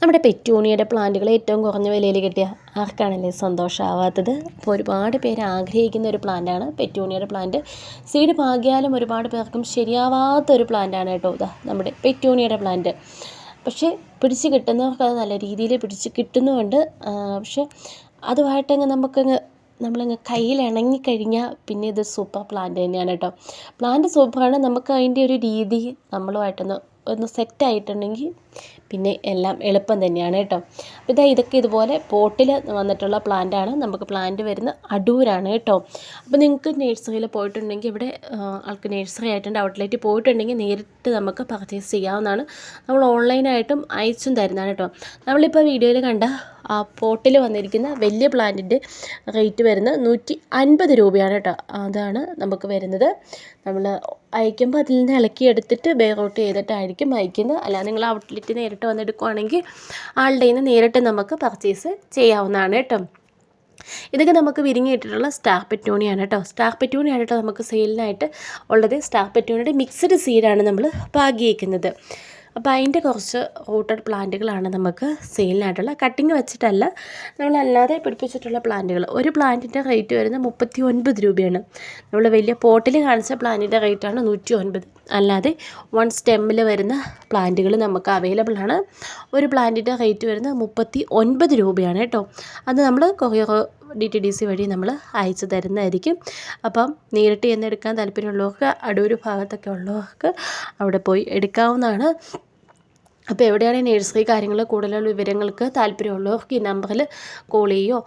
നമ്മുടെ പെറ്റൂണിയുടെ പ്ലാന്റുകൾ ഏറ്റവും കുറഞ്ഞ വിലയിൽ കിട്ടിയ ആർക്കാണല്ലേ സന്തോഷമാവാത്തത് അപ്പോൾ ഒരുപാട് പേര് ആഗ്രഹിക്കുന്ന ഒരു പ്ലാന്റാണ് പെറ്റൂണിയുടെ പ്ലാന്റ്. സീഡ് പാകിയാലും ഒരുപാട് പേർക്കും ശരിയാവാത്ത ഒരു പ്ലാന്റാണ് കേട്ടോ ഇതാ നമ്മുടെ പെറ്റൂണിയുടെ പ്ലാന്റ്. പക്ഷേ പിടിച്ച് കിട്ടുന്നവർക്ക് അത് നല്ല രീതിയിൽ പിടിച്ച് കിട്ടുന്നുമുണ്ട്. പക്ഷേ അതുമായിട്ടങ്ങ് നമുക്കങ്ങ് നമ്മളങ്ങ് കയ്യിൽ ഇണങ്ങിക്കഴിഞ്ഞാൽ പിന്നെ ഇത് സൂപ്പർ പ്ലാന്റ് തന്നെയാണ് കേട്ടോ. പ്ലാന്റ് സൂപ്പറാണ്. നമുക്ക് അതിന്റെ ഒരു രീതി നമ്മളുമായിട്ടൊന്ന് ഒന്ന് സെറ്റായിട്ടുണ്ടെങ്കിൽ പിന്നെ എല്ലാം എളുപ്പം തന്നെയാണ് കേട്ടോ. അപ്പോൾ ഇതാ ഇതൊക്കെ ഇതുപോലെ പോട്ടിൽ വന്നിട്ടുള്ള പ്ലാന്റാണ് നമുക്ക് പ്ലാന്റ് വരുന്ന അടൂരാണ് കേട്ടോ. അപ്പോൾ നിങ്ങൾക്ക് നേഴ്സറിയിൽ പോയിട്ടുണ്ടെങ്കിൽ ഇവിടെ ആൾക്ക് നേഴ്സറി ആയിട്ടുണ്ട് ഔട്ട്ലെറ്റ് പോയിട്ടുണ്ടെങ്കിൽ നേരിട്ട് നമുക്ക് പർച്ചേസ് ചെയ്യാവുന്നതാണ്. നമ്മൾ ഓൺലൈനായിട്ടും അയച്ചും തരുന്നതാണ് കേട്ടോ. നമ്മളിപ്പോൾ വീഡിയോയിൽ കണ്ട പോട്ടിൽ വന്നിരിക്കുന്ന വലിയ പ്ലാന്റിന്റെ റേറ്റ് വരുന്നത് നൂറ്റി അൻപത് രൂപയാണ് കേട്ടോ. അതാണ് നമുക്ക് വരുന്നത്. നമ്മൾ അയക്കുമ്പോൾ അതിൽ നിന്ന് ഇളക്കി എടുത്തിട്ട് ബേറൗട്ട് ചെയ്തിട്ടായിരിക്കും അയക്കുന്നത്. അല്ലാതെ നിങ്ങൾ ഔട്ട്ലെറ്റ് നേരിട്ട് വന്നെടുക്കുകയാണെങ്കിൽ ആളുടെ നിന്ന് നേരിട്ട് നമുക്ക് പർച്ചേസ് ചെയ്യാവുന്നതാണ് കേട്ടോ. ഇതൊക്കെ നമുക്ക് വിരിഞ്ഞിട്ടിട്ടുള്ള സ്റ്റാർ പെറ്റൂണിയാണ് കേട്ടോ. സ്റ്റാർ പെറ്റൂണിയാണ് കേട്ടോ നമുക്ക് സെയിലിനായിട്ട് ഉള്ളത്. സ്റ്റാർ പെറ്റൂണിയുടെ മിക്സ്ഡ് സീഡാണ് നമ്മൾ പാകിയേക്കുന്നത്. അപ്പോൾ അതിന്റെ കുറച്ച് റൂട്ടഡ് പ്ലാന്റുകളാണ് നമുക്ക് സെയിലിനായിട്ടുള്ള. കട്ടിങ് വെച്ചിട്ടല്ല നമ്മളല്ലാതെ പിടിപ്പിച്ചിട്ടുള്ള പ്ലാന്റുകൾ. ഒരു പ്ലാന്റിന്റെ റേറ്റ് വരുന്നത് മുപ്പത്തി ഒൻപത് രൂപയാണ്. നമ്മൾ വലിയ പോട്ടിൽ കാണിച്ച പ്ലാന്റിന്റെ റേറ്റാണ് നൂറ്റി ഒൻപത് അല്ലാതെ വൺ സ്റ്റെമ്മിൽ വരുന്ന പ്ലാന്റുകൾ നമുക്ക് അവൈലബിൾ ആണ്. ഒരു പ്ലാന്റിന്റെ റേറ്റ് വരുന്നത് മുപ്പത്തി ഒൻപത് രൂപയാണ് കേട്ടോ. അത് നമ്മൾ courier D T D C വഴി നമ്മൾ അയച്ചു തരുന്നതായിരിക്കും. അപ്പം നേരിട്ട് ചെന്നെടുക്കാൻ താല്പര്യമുള്ളവർക്ക് അടൂർ ഭാഗത്തൊക്കെ ഉള്ളവർക്ക് അവിടെ പോയി എടുക്കാവുന്നതാണ്. അപ്പോൾ എവിടെയാണ് നേഴ്സറി കാര്യങ്ങൾ കൂടുതലുള്ള വിവരങ്ങൾക്ക് താല്പര്യമുള്ളവർക്ക് ഈ നമ്പറിൽ കോൾ ചെയ്യുകയോ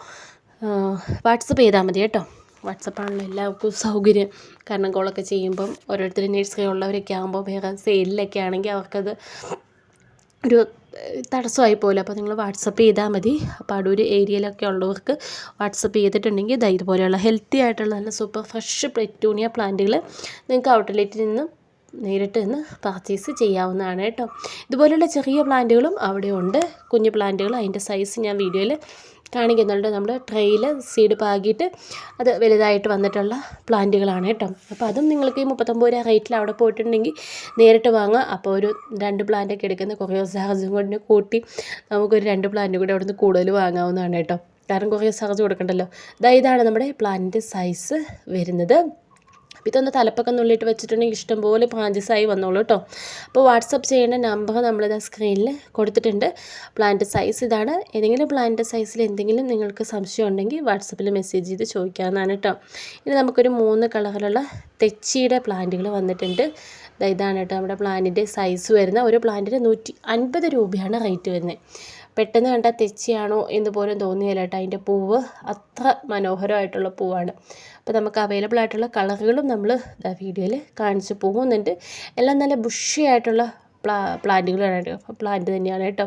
വാട്സപ്പ് ചെയ്താൽ മതി കേട്ടോ. വാട്സപ്പാണല്ലോ എല്ലാവർക്കും സൗകര്യം. കാരണം കോളൊക്കെ ചെയ്യുമ്പം ഓരോരുത്തർ നേഴ്സറി ഉള്ളവരൊക്കെ ആകുമ്പോൾ വേറെ സെയിലിലൊക്കെ ആണെങ്കിൽ അവർക്കത് ഒരു തടസ്സമായി പോലെ അപ്പോൾ നിങ്ങൾ വാട്സപ്പ് ചെയ്താൽ മതി. അപ്പോൾ അടൂർ ഏരിയയിലൊക്കെ ഉള്ളവർക്ക് വാട്സപ്പ് ചെയ്തിട്ടുണ്ടെങ്കിൽ ഇതാ ഇതുപോലെയുള്ള ഹെൽത്തി ആയിട്ടുള്ള നല്ല സൂപ്പർ ഫ്രഷ് പെറ്റൂണിയ പ്ലാന്റുകൾ നിങ്ങൾക്ക് ഔട്ട്ലെറ്റിൽ നിന്നും നേരിട്ട് നിന്ന് പർച്ചേസ് ചെയ്യാവുന്നതാണ് കേട്ടോ. ഇതുപോലെയുള്ള ചെറിയ പ്ലാന്റുകളും അവിടെ ഉണ്ട് കുഞ്ഞു പ്ലാന്റുകൾ അതിന്റെ സൈസ് ഞാൻ വീഡിയോയിൽ കാണിക്കുന്നുണ്ട്. നമ്മൾ ട്രെയിൽ സീഡ് പാകിയിട്ട് അത് വലുതായിട്ട് വന്നിട്ടുള്ള പ്ലാന്റുകളാണ് കേട്ടോ. അപ്പോൾ അതും നിങ്ങൾക്ക് ഈ മുപ്പത്തൊമ്പത് രൂപ റേറ്റിൽ അവിടെ പോയിട്ടുണ്ടെങ്കിൽ നേരിട്ട് വാങ്ങാം. അപ്പോൾ ഒരു രണ്ട് പ്ലാന്റൊക്കെ എടുക്കുന്ന കുറേ സഹജം കൊണ്ട് കൂട്ടി നമുക്കൊരു രണ്ട് പ്ലാന്റ് കൂടി അവിടുന്ന് കൂടുതൽ വാങ്ങാവുന്നതാണ് കേട്ടോ. കാരണം കുറേ സഹജം കൊടുക്കണ്ടല്ലോ. ഇതാണ് നമ്മുടെ പ്ലാന്റിന്റെ സൈസ് വരുന്നത്. അപ്പോൾ ഇതൊന്ന് തലപ്പൊക്കെ നുള്ളിയിട്ട് വെച്ചിട്ടുണ്ടെങ്കിൽ ഇഷ്ടംപോലെ പാഞ്ചസായി വന്നോളൂ കേട്ടോ അപ്പോൾ വാട്സപ്പ് ചെയ്യേണ്ട നമ്പർ നമ്മളിത് സ്ക്രീനിൽ കൊടുത്തിട്ടുണ്ട്. പ്ലാന്റ് സൈസ് ഇതാണ്. ഏതെങ്കിലും പ്ലാന്റ് സൈസിൽ എന്തെങ്കിലും നിങ്ങൾക്ക് സംശയം ഉണ്ടെങ്കിൽ വാട്സപ്പിൽ മെസ്സേജ് ചെയ്ത് ചോദിക്കാവുന്നതാണ് കേട്ടോ ഇനി നമുക്കൊരു മൂന്ന് കളറിലുള്ള തെച്ചിയുടെ പ്ലാന്റുകൾ വന്നിട്ടുണ്ട്. ഇതാണ് കേട്ടോ നമ്മുടെ പ്ലാന്റിന്റെ സൈസ് വരുന്ന ഒരു പ്ലാന്റിന് നൂറ്റി അൻപത് രൂപയാണ് റേറ്റ് വരുന്നത്. പെട്ടെന്ന് കണ്ടാൽ തെച്ചിയാണോ എന്ന് പോലും തോന്നിയില്ല കേട്ടോ. അതിന്റെ പൂവ് അത്ര മനോഹരമായിട്ടുള്ള പൂവാണ്. അപ്പോൾ നമുക്ക് അവൈലബിൾ ആയിട്ടുള്ള കളറുകളും നമ്മൾ വീഡിയോയിൽ കാണിച്ച് പോകുന്നുണ്ട്. എല്ലാം നല്ല ബുഷിയായിട്ടുള്ള പ്ലാ പ്ലാന്റുകളാണ് പ്ലാന്റ് തന്നെയാണ് കേട്ടോ.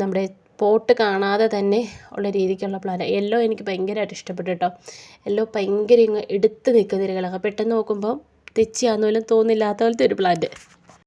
നമ്മുടെ പോട്ട് കാണാതെ തന്നെ ഉള്ള രീതിക്കുള്ള പ്ലാന്റ് യെല്ലോ എനിക്ക് ഭയങ്കരമായിട്ട് ഇഷ്ടപ്പെട്ടു കേട്ടോ. യെല്ലോ ഭയങ്കര ഇങ്ങ് എടുത്ത് നിൽക്കുന്ന ഒരു കളർ പെട്ടെന്ന് നോക്കുമ്പോൾ തെച്ചിയാണെന്ന് പോലും തോന്നില്ലാത്ത പോലത്തെ ഒരു പ്ലാന്റ്